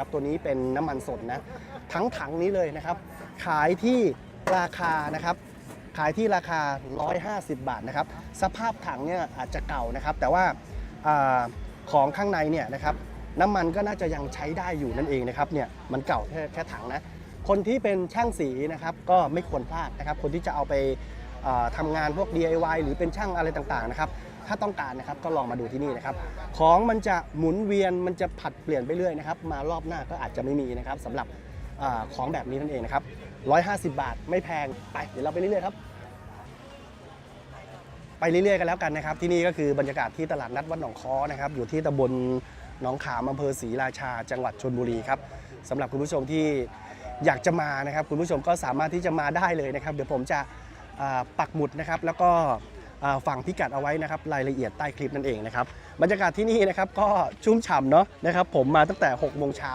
นะครับ ตัวนี้เป็นน้ำมันสดนะ ทั้งถังนี้เลยนะครับ ขายที่ราคานะครับ ขายที่ราคา 150 บาทนะครับ สภาพถังเนี่ยอาจจะเก่านะครับ แต่ว่าอาของข้างในเนี่ยนะครับ น้ำมันก็น่าจะยังใช้ได้อยู่นั่นเองนะครับ เนี่ยมันเก่าแค่แค่ถังนะ คนที่เป็นช่างสีนะครับ ก็ไม่ควรพลาดนะครับ คนที่จะเอาไปอ่าทำงานพวก DIY หรือเป็นช่างอะไรต่างๆนะครับ ถ้าต้องการนะครับก็ลองมาดูที่นี่นะครับ ของมันจะหมุนเวียนมันจะผัดเปลี่ยนไปเรื่อยนะครับ มารอบหน้าก็อาจจะไม่มีนะครับสำหรับอของแบบนี้นั่นเองนะครับ 150 บาทไม่แพงไปเดี๋ยวเราไปเรื่อยๆครับไปเรื่อยๆกันแล้วกันนะครับ ที่นี่ก็คือบรรยากาศที่ตลาดนัดวัดหนองค้อนะครับอยู่ที่ตำบลหนองขามอำเภอศรีราชา จังหวัดชนบุรีครับสำหรับคุณผู้ชมที่อยากจะมานะครับ คุณผู้ชมก็สามารถที่จะมาได้เลยนะครับ เดี๋ยวผมจะปักหมุดนะครับ แล้วก็ ฝั่งพิกัดเอาไว้นะครับรายละเอียดใต้คลิปนั่นเองนะครับบรรยากาศที่นี่นะครับก็ชุ่มฉ่ำเนาะนะครับผมมาตั้งแต่6โมงเช้า